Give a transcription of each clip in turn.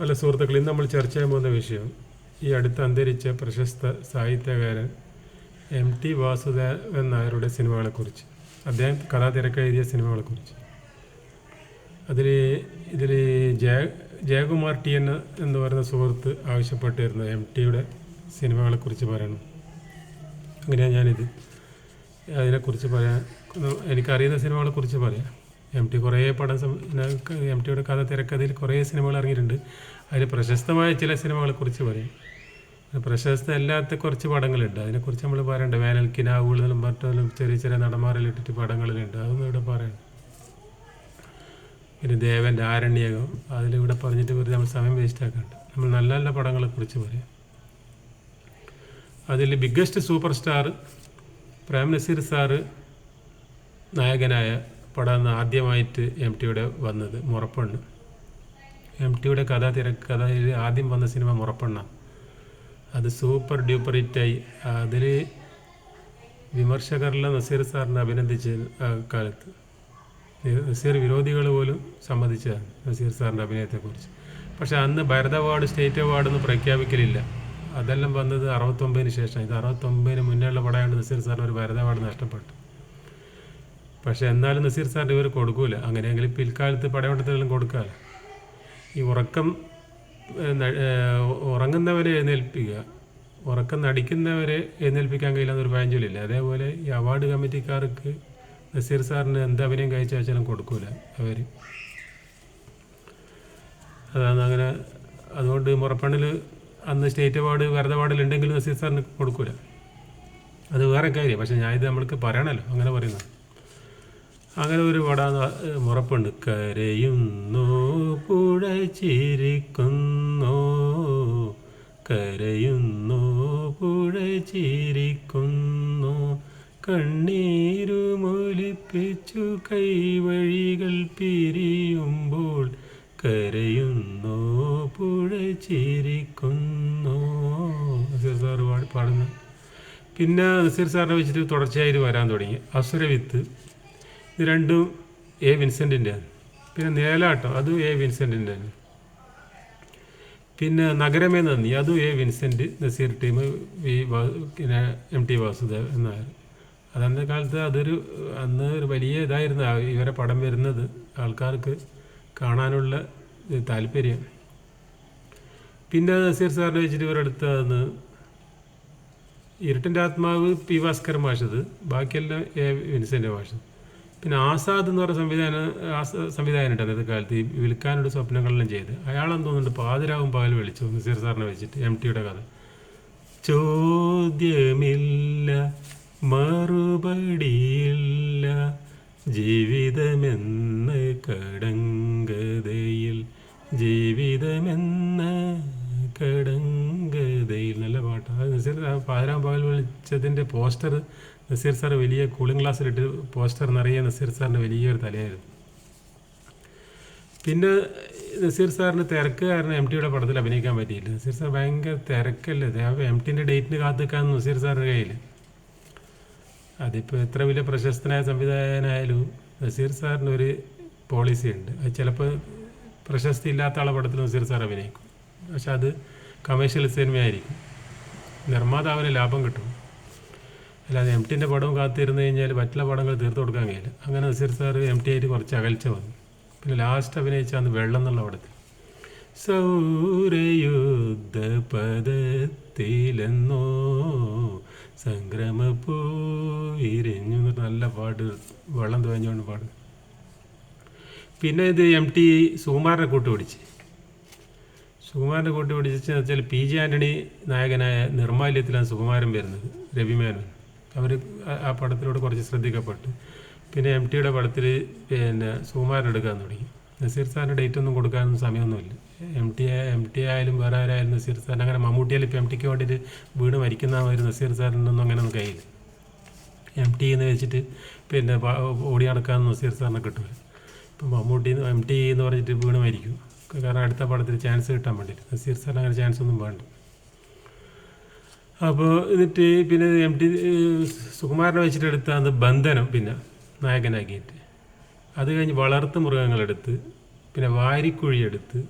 അല്ല സുഹൃത്തുക്കൾ ഇന്ന് നമ്മൾ ചർച്ച ചെയ്യാൻ പോകുന്ന വിഷയം ഈ അടുത്ത് അന്തരിച്ച പ്രശസ്ത സാഹിത്യകാരൻ എം ടി വാസുദേവൻ നായരുടെ സിനിമകളെക്കുറിച്ച് അദ്ദേഹം കഥാ തിരക്കെഴുതിയ സിനിമകളെക്കുറിച്ച്. അതിൽ ഇതിൽ ജയ ജയകുമാർ ടി എൻ എന്ന് പറയുന്ന സുഹൃത്ത് ആവശ്യപ്പെട്ടിരുന്ന എം ടിയുടെ സിനിമകളെക്കുറിച്ച് പറയണം. അങ്ങനെയാണ് ഞാനിത് അതിനെക്കുറിച്ച് പറയാൻ എനിക്കറിയുന്ന സിനിമകളെക്കുറിച്ച് പറയാം. എം ടി കുറേ പടം എം ടിയുടെ കഥ തിരക്കഥയിൽ കുറേ സിനിമകൾ ഇറങ്ങിയിട്ടുണ്ട്. അതിൽ പ്രശസ്തമായ ചില സിനിമകളെ കുറിച്ച് പറയും. പ്രശസ്ത അല്ലാത്ത കുറച്ച് പടങ്ങളുണ്ട്. അതിനെക്കുറിച്ച് നമ്മൾ പറയണ്ട. കിനാവുകളിലും മറ്റും ചെറിയ ചെറിയ നടന്മാരിലിട്ടിട്ട് പടങ്ങളിലുണ്ട് അതൊന്നും ഇവിടെ പറയണം പിന്നെ ദേവന്റെ ആരണ്യകം അതിലിവിടെ പറഞ്ഞിട്ട് വെറുതെ നമ്മൾ സമയം വേസ്റ്റ് ആക്കണ്ട. നമ്മൾ നല്ല നല്ല പടങ്ങളെക്കുറിച്ച് പറയാം. അതിൽ biggest super star Prem Nazir sir നായകനായ പടമാണ് ആദ്യമായിട്ട് എം ടിയുടെ വന്നത് മുറപ്പെണ്ണ്. എം ടിയുടെ കഥ തിരക്കഥയിൽ ആദ്യം വന്ന സിനിമ മുറപ്പെണ്ണാണ് അത് സൂപ്പർ ഡ്യൂപ്പർ ഹിറ്റായി. അതിൽ വിമർശകരെല്ലാം നസീർ സാറിനെ അഭിനന്ദിച്ച കാലത്ത്. നസീർ വിരോധികൾ പോലും സമ്മതിച്ചതാണ് നസീർ സാറിന്റെ അഭിനയത്തെക്കുറിച്ച്. പക്ഷേ അന്ന് ഭരത് അവാർഡ് സ്റ്റേറ്റ് അവാർഡൊന്നും പ്രഖ്യാപിക്കലില്ല. അതെല്ലാം വന്നത് അറുപത്തൊമ്പതിന് ശേഷം ഇത് അറുപത്തൊമ്പതിന് മുന്നേ ഉള്ള പടമായിട്ട് നസീർ സാറിന് ഒരു ഭരത അവാർഡ് നഷ്ടപ്പെട്ടു. പക്ഷേ എന്നാലും നസീർ സാറിന് ഇവർ കൊടുക്കൂല. അങ്ങനെയെങ്കിലും പിൽക്കാലത്ത് പടയോട്ടത്തിലെല്ലാം കൊടുക്കാല. ഈ ഉറക്കം ഉറങ്ങുന്നവരെ എഴുന്നേൽപ്പിക്കുക. ഉറക്കം നടിക്കുന്നവരെ എഴുന്നേൽപ്പിക്കാൻ കഴിയില്ല എന്നൊരു പഴഞ്ചൊല്ലില്ല? അതേപോലെ ഈ അവാർഡ് കമ്മിറ്റിക്കാർക്ക് നസീർ സാറിന് എന്ത് അഭിനയം കഴിച്ചു വെച്ചാലും കൊടുക്കൂല അവർ. അതാണ് അങ്ങനെ. അതുകൊണ്ട് മുറപ്പണ്ണിൽ അന്ന് സ്റ്റേറ്റ് അവാർഡ് വെറുതെ അവാർഡിലുണ്ടെങ്കിലും നസീർ സാറിന് കൊടുക്കൂല. അത് വേറെ കാര്യം. പക്ഷേ ഞാൻ ഇത് നമ്മൾക്ക് പറയണല്ലോ. അങ്ങനെ പറയുന്നത്. അങ്ങനെ ഒരു പട മുറപ്പുണ്ട് കരയുന്നു കരയുന്നു പുഴ ചിരിക്കുന്നു കണ്ണീരുമൊലിപ്പിച്ചു കൈവഴികൾ പിരിയുമ്പോൾ കരയുന്നു പുഴ ചിരിക്കുന്നു നസീർ സാർ പാടുന്നു പിന്നെ നസീർ സാറിനെ വെച്ചിട്ട് തുടർച്ചയായിട്ട് വരാൻ തുടങ്ങി. അസുരവിത്ത്. ഇത് രണ്ടും എ വിൻസെന്റിന്റെയാണ് പിന്നെ നേലാട്ടം അതും എ വിൻസെന്റിന്റെയാണ് പിന്നെ നഗരമേ നന്ദി അതും A Vincent Nazir team V പിന്നെ എം ടി വാസുദേവ് എന്നായിരുന്നു അതന്ന കാലത്ത് അതൊരു അന്ന് ഒരു വലിയ ഇതായിരുന്നു ഇവരെ പടം വരുന്നത് ആൾക്കാർക്ക് കാണാനുള്ള താല്പര്യം. പിന്നെ നസീർ സാറിനെ വെച്ചിട്ട് ഇവരെടുത്തതെന്ന് ഇരുട്ടിന്റെ ആത്മാവ് പി ഭാസ്കരൻ ഭാഷത് ബാക്കിയെല്ലാം എ വിൻസെന്റെ ഭാഷ പിന്നെ ആസാദ് എന്ന് പറഞ്ഞ സംവിധാനം സംവിധായകനുണ്ട് അന്നത്തെ കാലത്ത്. ഈ വിൽക്കാനോട് സ്വപ്നങ്ങളെല്ലാം ചെയ്ത്. അയാളെന്ന് തോന്നുന്നുണ്ട് പാതിരാവും പകൽ വിളിച്ചു നസീർ സാറിനെ വെച്ചിട്ട് എം ടിയുടെ കഥ. ചോദ്യമില്ല മറുപടിയില്ല ജീവിതമെന്ന കടങ്കതയിൽ ജീവിതമെന്ന കടങ്കതയിൽ നല്ല അത് നസീർ പാതിരാവും പകൽ വിളിച്ചതിന്റെ പോസ്റ്റർ നസീർ സാർ വലിയ കൂളിംഗ് ഗ്ലാസ്സിലിട്ട് പോസ്റ്റർ നിറയെ നസീർ സാറിന്റെ വലിയൊരു തലയായിരുന്നു. പിന്നെ നസീർ സാറിന് തിരക്ക് കാരണം എം ടിയുടെ പടത്തിൽ അഭിനയിക്കാൻ പറ്റിയില്ല. നസീർ സാർ ഭയങ്കര തിരക്കല്ലേ? എം ടിന്റെ ഡേറ്റിന് കാത്തു നിൽക്കാൻ നസീർ സാറിന്റെ കയ്യിൽ അതിപ്പോൾ എത്ര വലിയ പ്രശസ്തനായ സംവിധായകനായാലും നസീർ സാറിന് ഒരു പോളിസി ഉണ്ട്. അത് ചിലപ്പോൾ പ്രശസ്തി ഇല്ലാത്ത ആളെ പടത്തിൽ നസീർ സാർ അഭിനയിക്കും. പക്ഷെ അത് കമേഴ്ഷ്യൽ സിനിമയായിരിക്കും നിർമ്മാതാവിന് ലാഭം കിട്ടും. അല്ലാതെ എം ടിന്റെ പടവും കാത്തിരുന്ന് കഴിഞ്ഞാൽ മറ്റുള്ള പടങ്ങൾ തീർത്ത് കൊടുക്കാൻ കഴിയില്ല. അങ്ങനെ നസീർ സാർ എം ടി ആയിട്ട് കുറച്ച് അകൽച്ച വന്നു. പിന്നെ ലാസ്റ്റ് അഭിനയിച്ചാന്ന് വെള്ളം എന്നുള്ള പടത്തിൽ. സൗരയുദ്ധ പദത്തിലെന്നോ സംക്രമ പോയിരഞ്ഞു നല്ല പാട്ട് വെള്ളം തുഴഞ്ഞുകൊണ്ട് പാട് പിന്നെ ഇത് എം ടി സുകുമാരനെ കൂട്ടുപിടിച്ച്. സുകുമാരനെ കൂട്ടുപിടിച്ച് വെച്ചാൽ പി ജി ആന്റണി നായകനായ നിർമാല്യത്തിലാണ് സുകുമാരൻ വരുന്നത് രവിമേനൻ അവർ ആ പടത്തിലൂടെ കുറച്ച് ശ്രദ്ധിക്കപ്പെട്ടു. പിന്നെ എം ടിയുടെ പടത്തിൽ പിന്നെ സുകുമാരൻ എടുക്കാൻ തുടങ്ങി. നസീർ സാറിന് ഡേറ്റ് ഒന്നും കൊടുക്കാനൊന്നും സമയമൊന്നുമില്ല. എം ടി എം ടി ആയാലും വേറെ ആരായാലും നസീർ സാറിന് അങ്ങനെ മമ്മൂട്ടിയാലും ഇപ്പോൾ എം ടിക്ക് വേണ്ടിയിട്ട് വീട് മരിക്കുന്ന ഒരു നസീർ സാറിനൊന്നും അങ്ങനെ ഒന്നും കഴിയില്ല. എം ടി എന്ന് വെച്ചിട്ട് പിന്നെ ഓടി നടക്കാൻ നസീർ സാറിനെ കിട്ടില്ല ഇപ്പം മമ്മൂട്ടി എം ടി എന്ന് പറഞ്ഞിട്ട് വീണ് മരിക്കും. കാരണം അടുത്ത പടത്തിൽ ചാൻസ് കിട്ടാൻ വേണ്ടിയിട്ട് നസീർ സാറിന് അങ്ങനെ ചാൻസ് ഒന്നും വേണ്ട. അപ്പോൾ എന്നിട്ട് പിന്നെ എം ടി സുകുമാരനെ വെച്ചിട്ട് അന്ന് ബന്ധനം പിന്നെ നായകനാക്കിയിട്ട്. അത് കഴിഞ്ഞ് വളർത്ത് മൃഗങ്ങളെടുത്ത് പിന്നെ വാരിക്കുഴിയെടുത്ത്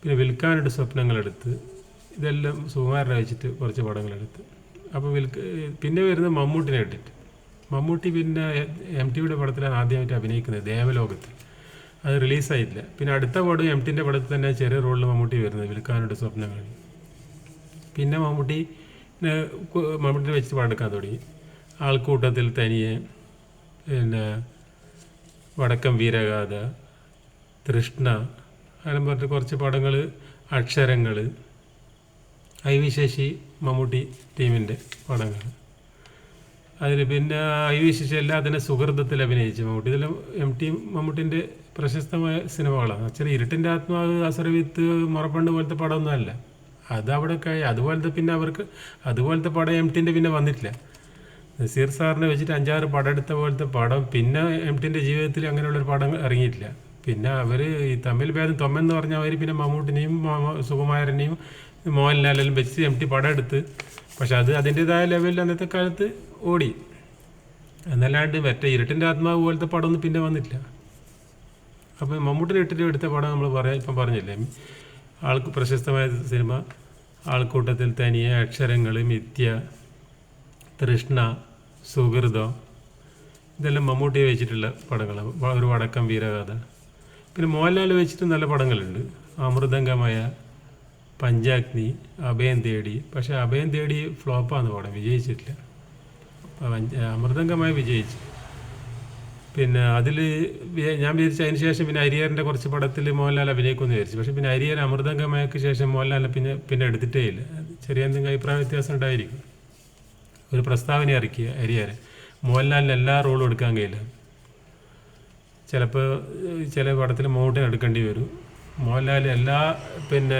പിന്നെ വിൽക്കാനുണ്ട് സ്വപ്നങ്ങളെടുത്ത് ഇതെല്ലാം സുകുമാരനെ വെച്ചിട്ട് കുറച്ച് പടങ്ങളെടുത്ത്. അപ്പോൾ വിൽക്ക പിന്നെ വരുന്ന മമ്മൂട്ടിനെ ഇട്ടിട്ട് മമ്മൂട്ടി പിന്നെ എം ടിയുടെ പടത്തിലാണ് ആദ്യമായിട്ട് അഭിനയിക്കുന്നത് ദേവലോകത്തിൽ. അത് റിലീസായില്ല പിന്നെ അടുത്ത പടം എം ടിന്റെ പടത്തിൽ തന്നെ ചെറിയ റോളിൽ മമ്മൂട്ടി വരുന്നത് വിൽക്കാനുണ്ട് സ്വപ്നങ്ങൾ പിന്നെ മമ്മൂട്ടി മമ്മൂട്ടിനെ വെച്ച് പടക്കാൻ തുടങ്ങി. ആൾക്കൂട്ടത്തിൽ തനിയെ പിന്നെ വടക്കം വീരഗാഥ തൃഷ്ണ അങ്ങനെ പറഞ്ഞിട്ട് കുറച്ച് പടങ്ങൾ അക്ഷരങ്ങൾ ഐ വി ശശി മമ്മൂട്ടി ടീമിന്റെ പടങ്ങൾ അതിൽ പിന്നെ ഐ വി എല്ലാം അതിനെ സുഹൃത്തത്തിൽ അഭിനയിച്ചു മമ്മൂട്ടി. ഇതിൽ എം ടി മമ്മൂട്ടിന്റെ പ്രശസ്തമായ സിനിമകളാണ്. ചെറിയ ഇരുട്ടിന്റെ ആത്മാവ് അസറവിത്ത് മുറപ്പണ്ട് പോലത്തെ പടമൊന്നും അല്ല. അത് അവിടെ കഴി അതുപോലത്തെ പിന്നെ അവർക്ക് അതുപോലത്തെ പടം എം ടിന്റെ പിന്നെ വന്നിട്ടില്ല. നസീർ സാറിനെ വെച്ചിട്ട് അഞ്ചാറ് പടം എടുത്ത പോലത്തെ പടം പിന്നെ എം ടിന്റെ ജീവിതത്തിൽ അങ്ങനെയുള്ളൊരു പടം ഇറങ്ങിയിട്ടില്ല. പിന്നെ അവർ ഈ തമിഴ് ഭേദം തൊമ്മെന്ന് പറഞ്ഞ അവർ പിന്നെ മമ്മൂട്ടിനെയും സുകുമാരനെയും മോഹൻലാലെല്ലാം വെച്ച് എം ടി പടം എടുത്ത്. പക്ഷെ അത് അതിന്റെതായ ലെവലിൽ അന്നത്തെ കാലത്ത് ഓടി. എന്നല്ലാണ്ട് മറ്റേ ഇരുട്ടിന്റെ ആത്മാവ് പോലത്തെ പടമൊന്നും പിന്നെ വന്നില്ല. അപ്പോൾ മമ്മൂട്ടിന്റെ ഇട്ടിട്ട് എടുത്ത പടം നമ്മൾ പറയാം ഇപ്പം പറഞ്ഞില്ലേ ആൾക്ക് പ്രശസ്തമായ സിനിമ ആൾക്കൂട്ടത്തിൽ തനിയെ അക്ഷരങ്ങൾ മിഥ്യ തൃഷ്ണ സുഹൃതം ഇതെല്ലാം മമ്മൂട്ടിയെ വെച്ചിട്ടുള്ള പടങ്ങളാണ് ഒരു വടക്കം വീരഗാഥ. പിന്നെ മോഹൻലാൽ വെച്ചിട്ട് നല്ല പടങ്ങളുണ്ട്. അമൃതംഗമയ പഞ്ചാഗ്നി അഭയം തേടി. പക്ഷേ അഭയം തേടി ഫ്ലോപ്പാണ് പടം വിജയിച്ചിട്ടില്ല. അമൃതംഗമായി വിജയിച്ചു. പിന്നെ അതിൽ ഞാൻ വിചാരിച്ചു അതിന് ശേഷം പിന്നെ അരിയറിന്റെ കുറച്ച് പടത്തിൽ മോഹൻലാൽ അഭിനയിക്കുമെന്ന് വിചാരിച്ചു. പക്ഷേ പിന്നെ അരിയർ അമൃതംഗമയക്ക് ശേഷം മോഹൻലാലിനെ പിന്നെ പിന്നെ എടുത്തിട്ടേ ഇല്ല. ചെറിയ എന്തെങ്കിലും അഭിപ്രായ വ്യത്യാസം ഉണ്ടായിരിക്കും. ഒരു പ്രസ്താവന ഇറക്കിയ അരിയർ മോഹൻലാലിന് എല്ലാ റോളും എടുക്കാൻ കഴിയില്ല. ചിലപ്പോൾ ചില പടത്തിൽ മമ്മൂട്ടിനെ എടുക്കേണ്ടി വരും. മോഹൻലാൽ എല്ലാ പിന്നെ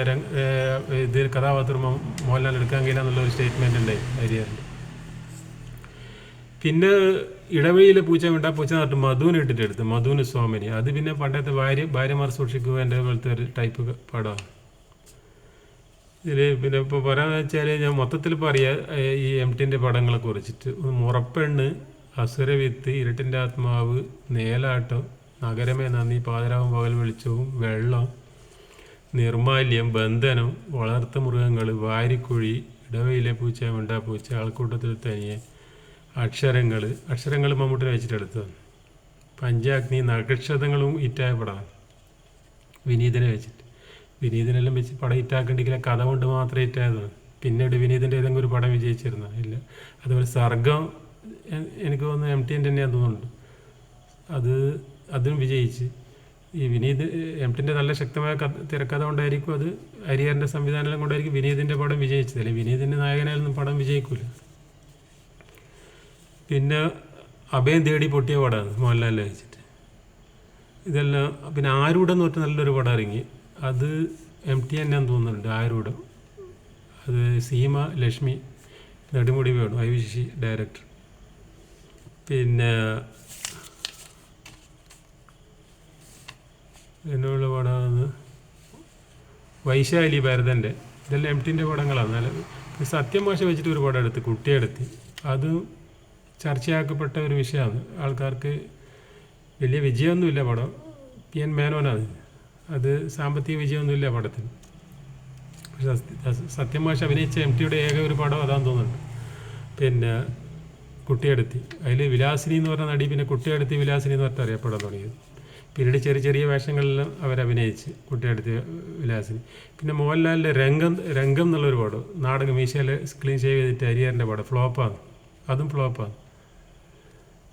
ഇതിൽ കഥാപാത്രം മോഹൻലാൽ എടുക്കാൻ കഴിയില്ല എന്നുള്ള ഒരു സ്റ്റേറ്റ്മെന്റ് ഉണ്ട് ഹരിഹരന്റെ പിന്നെ ഇടവഴിയിൽ പൂച്ച വേണ്ട പൂച്ച നട്ട് മധുവിന് ഇട്ടിട്ട് എടുത്ത് മധുവിന് സ്വാമിനി അത് പിന്നെ പണ്ടത്തെ ഭാര്യ ഭാര്യമാർ സൂക്ഷിക്കുക എന്റെ പോലത്തെ ഒരു ടൈപ്പ് പടമാണ് ഇതിൽ പിന്നെ ഇപ്പോൾ പറയാന്ന് വെച്ചാൽ ഞാൻ മൊത്തത്തിൽ പറയാ ഈ എം ടിന്റെ പടങ്ങളെ കുറിച്ചിട്ട്. മുറപ്പെണ്ണ് അസുരവിത്ത് ഇരുട്ടിന്റെ ആത്മാവ് നേലാട്ടം നഗരമേ നന്ദി പാതിരാവും പകൽ വെളിച്ചവും വെള്ളം നിർമാല്യം ബന്ധനം വളർത്തു മൃഗങ്ങൾ വാരിക്കുഴി ഇടവയിലെ പൂച്ച മിണ്ടാ പൂച്ച ആൾക്കൂട്ടത്തിൽ തനിയെ അക്ഷരങ്ങൾ. അക്ഷരങ്ങൾ മമ്മൂട്ടിനെ വെച്ചിട്ടെടുത്തതാണ് പഞ്ചാഗ്നി നക്ഷതങ്ങളും ഇറ്റായ പടമാണ്. വിനീതനെ വെച്ചിട്ട്. വിനീതനെല്ലാം വെച്ച് പടം ഹിറ്റാക്കണ്ടെങ്കിൽ കഥ കൊണ്ട് മാത്രമേ ഹിറ്റായതാണ് പിന്നീട് വിനീതിന്റെ ഏതെങ്കിലും ഒരു പടം വിജയിച്ചിരുന്ന? ഇല്ല. അതുപോലെ സർഗം എനിക്ക് തോന്നുന്നു എം ടി എന്റെ തന്നെയാന്ന് തോന്നുന്നുണ്ട്. അത് അതും വിജയിച്ച്. ഈ വിനീത് എംടിന്റെ നല്ല ശക്തമായ കഥ തിരക്കഥ കൊണ്ടായിരിക്കും അത് ഹരിഹരന്റെ സംവിധാനം കൊണ്ടായിരിക്കും വിനീതിന്റെ പടം വിജയിച്ചത്. അല്ലെങ്കിൽ വിനീതിന്റെ നായകനായാലൊന്നും പടം വിജയിക്കില്ല പിന്നെ അഭയം തേടി പൊട്ടിയ പടമാണ് മോഹൻലാലിനെ വെച്ചിട്ട് ഇതെല്ലാം പിന്നെ ആരൂഢം എന്ന് പറഞ്ഞ നല്ലൊരു പടം ഇറങ്ങി. അത് എം ടി എന്നെ തോന്നുന്നുണ്ട് ആരൂഢം അത് Seema Lakshmi Nedumudi Venu I V Sasi director. പിന്നെ എന്നുള്ള പടമാണ് വൈശാലി ഭരതന്റെ ഇതെല്ലാം എം ടിന്റെ പടങ്ങളാണ് നല്ല സത്യം ഭാഷ വെച്ചിട്ട് ഒരു പടം എടുത്ത് കുട്ടിയെടുത്ത് അതും ചർച്ചയാക്കപ്പെട്ട ഒരു വിഷയമാണ്. ആൾക്കാർക്ക് വലിയ വിജയമൊന്നുമില്ല പടം പി എൻ മേനോനാണ്. അത് സാമ്പത്തിക വിജയമൊന്നുമില്ല പടത്തിന് പക്ഷെ സത്യം ഭാഷ അഭിനയിച്ച എം ടിയുടെ ഏക ഒരു പടം അതാന്ന് തോന്നുന്നുണ്ട്. പിന്നെ കുട്ടിയെടുത്തി അതിൽ വിലാസിനി എന്ന് പറഞ്ഞ നടി പിന്നെ കുട്ടിയെടുത്തി വിലാസിനി എന്ന് പറഞ്ഞിട്ട് അറിയപ്പെടാൻ തുടങ്ങിയത്. പിന്നീട് ചെറിയ ചെറിയ വേഷങ്ങളിലും അവരഭിനയിച്ച് കുട്ടിയെടുത്ത് വിലാസിന്. പിന്നെ മോഹൻലാലിന്റെ രംഗം രംഗം എന്നുള്ളൊരു പടം നാടകം മീശയിൽ സ്ക്രീൻ ഷേവ് ചെയ്തിട്ട് അരിയറിന്റെ പടം ഫ്ലോപ്പാണ്. അതും ഫ്ലോപ്പാണ്.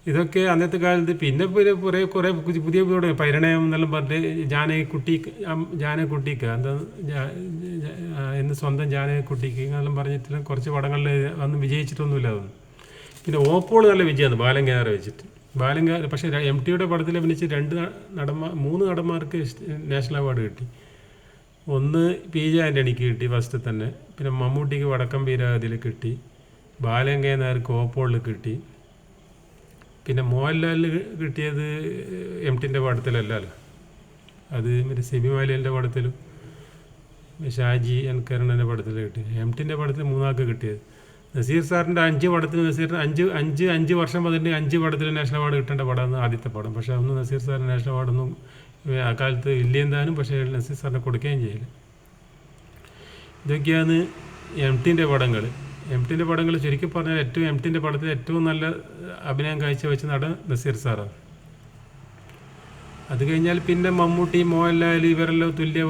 ഇതൊക്കെ അന്നത്തെ കാലത്ത് പിന്നെ പിന്നെ കുറേ കുറേ പുതിയ പുതിയ പരിണയം എന്നെല്ലാം പറഞ്ഞിട്ട് ജാനകുട്ടി ജാനകുട്ടിക്ക് എന്താ എന്ന് സ്വന്തം ജാനകുട്ടിക്ക് എന്നെല്ലാം പറഞ്ഞിട്ട് കുറച്ച് പടങ്ങളിൽ അന്ന് വിജയിച്ചിട്ടൊന്നുമില്ല അതൊന്നും. പിന്നെ ഓപ്പോൾ നല്ല വിജയമാണ് ബാലങ്കാരെ വെച്ചിട്ട്. ബാലങ്കാർ പക്ഷേ എം ടിയുടെ പടത്തിൽ അഭിനയിച്ച് രണ്ട് നടന്മാർ മൂന്ന് നടന്മാർക്ക് നാഷണൽ അവാർഡ് കിട്ടി. ഒന്ന് പി ജെ ആന്റണിക്ക് കിട്ടി ഫസ്റ്റ് തന്നെ. പിന്നെ മമ്മൂട്ടിക്ക് വടക്കം പീരാതിൽ കിട്ടി. ബാലങ്കയ നായർ ഓപ്പോളിൽ കിട്ടി. പിന്നെ മോഹൻലാലിന് കിട്ടിയത് എം ടിന്റെ പടത്തിലല്ലല്ലോ അത് മറ്റേ സിബി മാലിയന്റെ പടത്തിലും ഷാജി എൻ കരുണന്റെ പടത്തിൽ കിട്ടി. എം ടിന്റെ പടത്തിൽ മൂന്നാൾക്ക് കിട്ടിയത്. നസീർ സാറിന്റെ അഞ്ച് പടത്തിന് നസീറിന് അഞ്ച് അഞ്ച് അഞ്ച് വർഷം പതിന്റെ അഞ്ച് പടത്തിൽ നാഷണൽ അവാർഡ് കിട്ടേണ്ട പടമാണ് ആദ്യത്തെ പടം. പക്ഷേ അന്ന് നസീർ സാറിന് നാഷണൽ അവാർഡൊന്നും ആ കാലത്ത് ഇല്ലേന്താനും പക്ഷേ നസീർ സാറിനെ കൊടുക്കുകയും ചെയ്യില്ല ഇതൊക്കെയാണ് എം ടിന്റെ പടങ്ങൾ. എം ടിന്റെ പടങ്ങൾ ശരിക്കും പറഞ്ഞാൽ ഏറ്റവും എം ടിന്റെ പടത്തിൽ ഏറ്റവും നല്ല അഭിനയം കാഴ്ച കാഴ്ചവെച്ച നടൻ നസീർ സാറാണ്. അത് കഴിഞ്ഞാൽ പിന്നെ മമ്മൂട്ടി മോഹൻലാൽ ഇവരെല്ലാം തുല്യ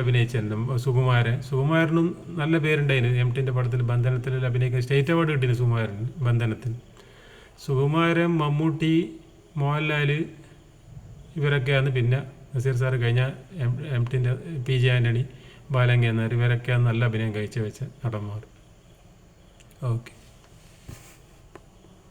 അഭിനയിച്ചിട്ടുണ്ട്. സുകുമാരൻ. സുകുമാരനും നല്ല പേരുണ്ടായിരുന്നു. എം ടിന്റെ പടത്തിൽ ബന്ധനത്തിൽ അഭിനയിക്കാൻ സ്റ്റേറ്റ് അവാർഡ് കിട്ടിയിരുന്നു സുകുമാരൻ ബന്ധനത്തിന് സുകുമാരൻ മമ്മൂട്ടി മോഹൻലാൽ ഇവരൊക്കെയാണ് പിന്നെ നസീർ സാർ കഴിഞ്ഞ എം എം ടിന്റെ പി ജെ ആന്റണി ബാലങ്കി എന്നാർ ഇവരൊക്കെയാണ് നല്ല അഭിനയം കാഴ്ചവെച്ച നടന്മാർ. ഓക്കെ.